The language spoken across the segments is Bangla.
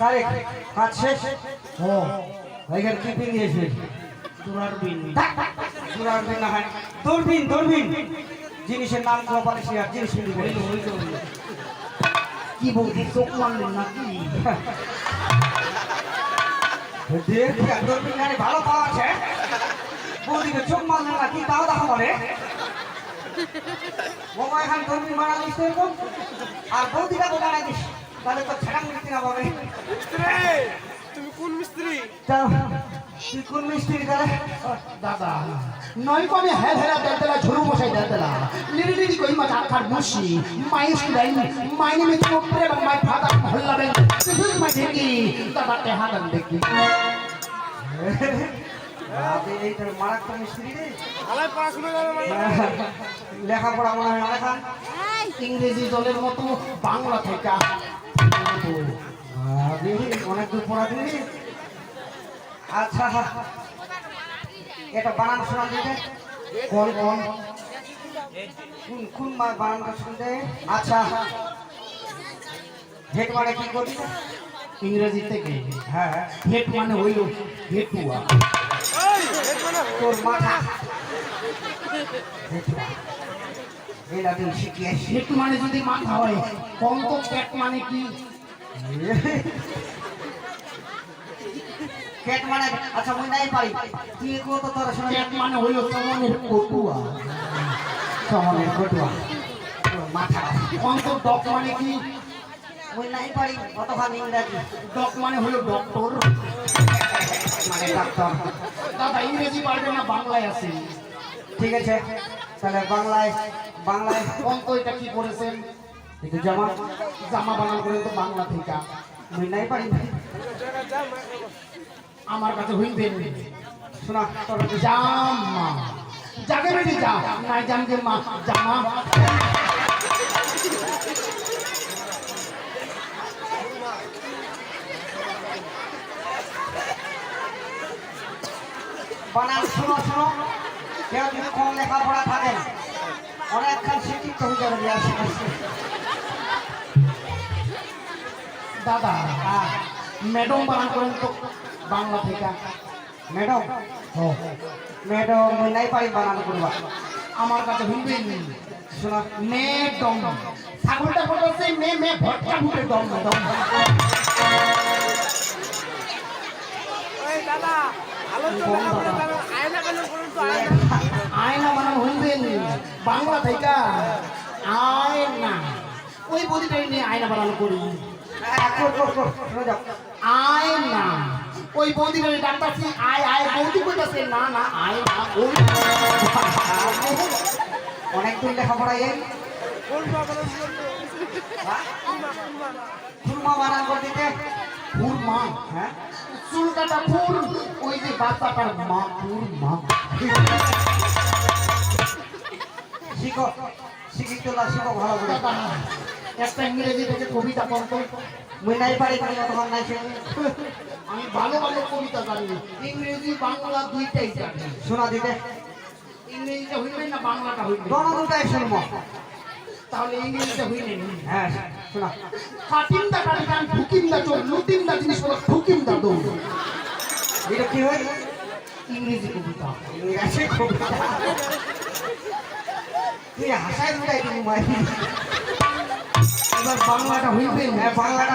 তারেক কাজ শেষ? ও ভাইগার কি পিন দিয়েছে? তোরার বিন না হয়। দূরবীন দূরবীন। জিনিসের নামগুলো সে আর জিনিস কিন্তু বলি হইল কি বলছি চোখ মারলেন নাকি? দেখ দূরবীন গাড়ি ভালো পাওয়া আছে বৌদিকে চোখ মারলে না কি তাও দেখা বলে বাবা এখান দূরবীন মারা দিস আর বৌদিটা তো জানাই দিস। তাহলে তো ছেড়া মিলতে না পাবে। তুমি কোন মিস্ত্রি? তুই কোন মিস্ত্রি তাহলে? দাদা। নয় কমে হ্যাঁ হেরা দেলা ঝুরু মশাই দেলা লিরি লিরি কই মা মুশি my student my name is কোপরে এবং মাই ফাদার হল্লা বেন দিস ইজ মাই ডিগ্রি দাদা তে হাদান দেখি। আবে এই তোর মারাত্মক মিস্ত্রি রে। আলাই পড়াশোনা করে মানে। লেখাপড়া মনে হয় অনেক ইংরেজি দলের মতো বাংলা থেকে অনেক দূর পড়া দিলি আচ্ছা এটা বানান শোনা কোন কোন? কোন কোন বানানটা শুনতে? আচ্ছা। হেড মানে কি করবি? ইংরেজি থেকে। হ্যাঁ হেট মানে হইল হেটুয়া মানে? তোর মাথা। হেটুয়া। এটা তুই শিখিয়েছি হেট মানে যদি মাথা হয় কন্ত ক্যাট মানে কি? কেট মানে আচ্ছা মুই নাই পারি তুই কো তো তোর শোনা ক্যাট মানে হইল কটুয়া সমানের কটুয়া মাথা কন্ত ডক মানে কি? মুই নাই পারি কতখানি ইংরাজি ডক মানে হইল ডক্টর মানে ডাক্তার দাদা ইংরেজি পারবে না বাংলায় আছে? ঠিক আছে তাহলে বাংলায় বাংলায়। কন্ত এটা কি করেছেন? একটু জামা জামা বানান করেন তো বাংলা থেকে আমি নাই পারি আমার কাছে হইবেন শোনা তোর জামা। জাগে বেটি যা নাই, জান যে মা জামা। বানান, শোনো শোনো। কেউ যদি কম লেখাপড়া থাকেন অনেকখান শিক্ষিত হয়ে যাবে দাদা ম্যাডাম বানান করেন তো বাংলা থেকে। ম্যাডাম ম্যাডাম মুই নাই পারি বানান করবা। আমার কাছে হইবেন শোনা ম্যাডাম ছাগলটা বলছে মে মে ভটকা ফুটে দম। দম দাদা। আয়না বানান হইবেন বাংলা থেকে আয়না। ওই বদিটাই নিয়ে আয়না বানানো করি। যাও আয়না ওই বৌদিটাই ডাক্তারছি আয় আয়। না না কোন বাবার হ্যাঁ? খুরমা মা ফুর শিখো শিখিত না শিখো, ভালো একটা ইংরেজি থেকে কবিতা পড়তো মুই নাই পারি তুমি তখন নাই আমি ভালো ভালো কবিতা জানি। ইংরেজি বাংলা দুইটাই জানি। শোনা দিতে ইংরেজিটা হইবে না বাংলাটা হইবে? দোনো দুটাই শুনব। তাহলে ইংরেজিটা হইবে হ্যাঁ শোনা। কাটিম দা কাটিম ঢুকিম দা চোর লুটিম দা জিনিস বলো ঢুকিম দা দৌড়। এটা কি হয়? ইংরেজি কবিতা। ইংরাজি কবিতা। তুই হাসাই দুটাই তুমি মাই বাংলাটা হইবে হ্যাঁ বাংলাটা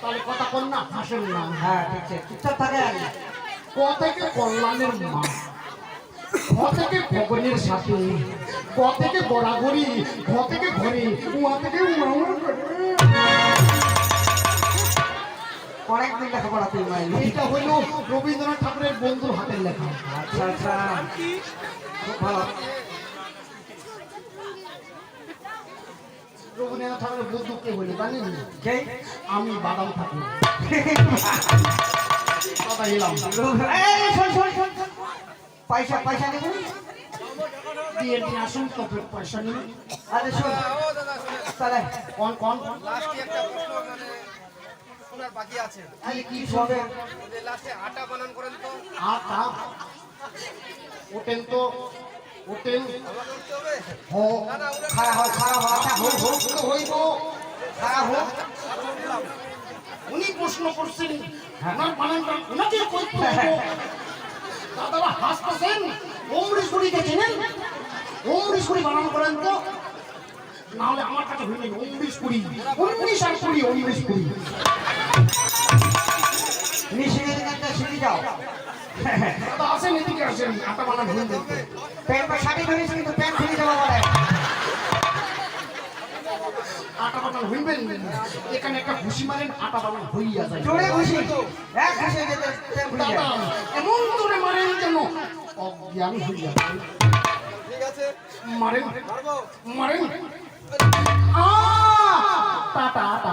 তাহলে কথা কর না হাসেন না। হ্যাঁ ঠিক আছে চুপচাপ থাকে আর কি। ক থেকে কল্যাণের মা? খ থেকে ভগনের সাথে? ক থেকে গড়াগড়ি ঘ থেকে ঘরে উয়া থেকে উয়া উয়া করে। অনেক দিন লেখাপড়া তুই মাই এইটা হইল রবীন্দ্রনাথ ঠাকুরের বন্ধুর হাতের লেখা। আচ্ছা আচ্ছা। খুব ভালো। রবীন্দ্রনাথ ঠাকুরের বন্ধু কে হইল জানেন? কে আমি বাদাম ঠাকুর কথা এলাম। পয়সা পয়সা নেব আসুন তবে পয়সা নিন আরে শোন ও দাদা তাহলে কোন কোন? লাস্টে একটা প্রশ্ন মানে শোনার বাকি আছে। তাহলে কি হবে? শুনবে লাস্টে আটা বানান করেন তো। আটা? ওটেন তো উঠতে হো উঠে খারাপ হোক আচ্ছা হোক হোক তো হইব। খারাপ হোক উনি প্রশ্ন করছেন ওনার বানানটা ওনাকে করতে হবে দাদারা হাসতেছেন অমৃতসুরিকে চেনেন? অমৃতসুরি বানান করেন তো। নাহলে আমার কাছে হইলেন অমৃতসুরি উনিশ আর কুড়ি অমৃতসুরি মিশিয়ে দিন একটা সিঁড়ি যাও দাদা আসেন এদিকে আসেন আটা বানান হইলেন প্যান্ট শাড়ি ধরিস কিন্তু প্যান্ট খুলে যাব বলে। আটা বানান হইবেন এখানে একটা ঘুষি মারেন আটা বানান হইয়া যায়। জোরে খুশি এক খুশি যেতে দাদা এমন করে মারেন যেন অজ্ঞানী হইয়া যায়। মারেন। মারেন। আ! টাটা আটা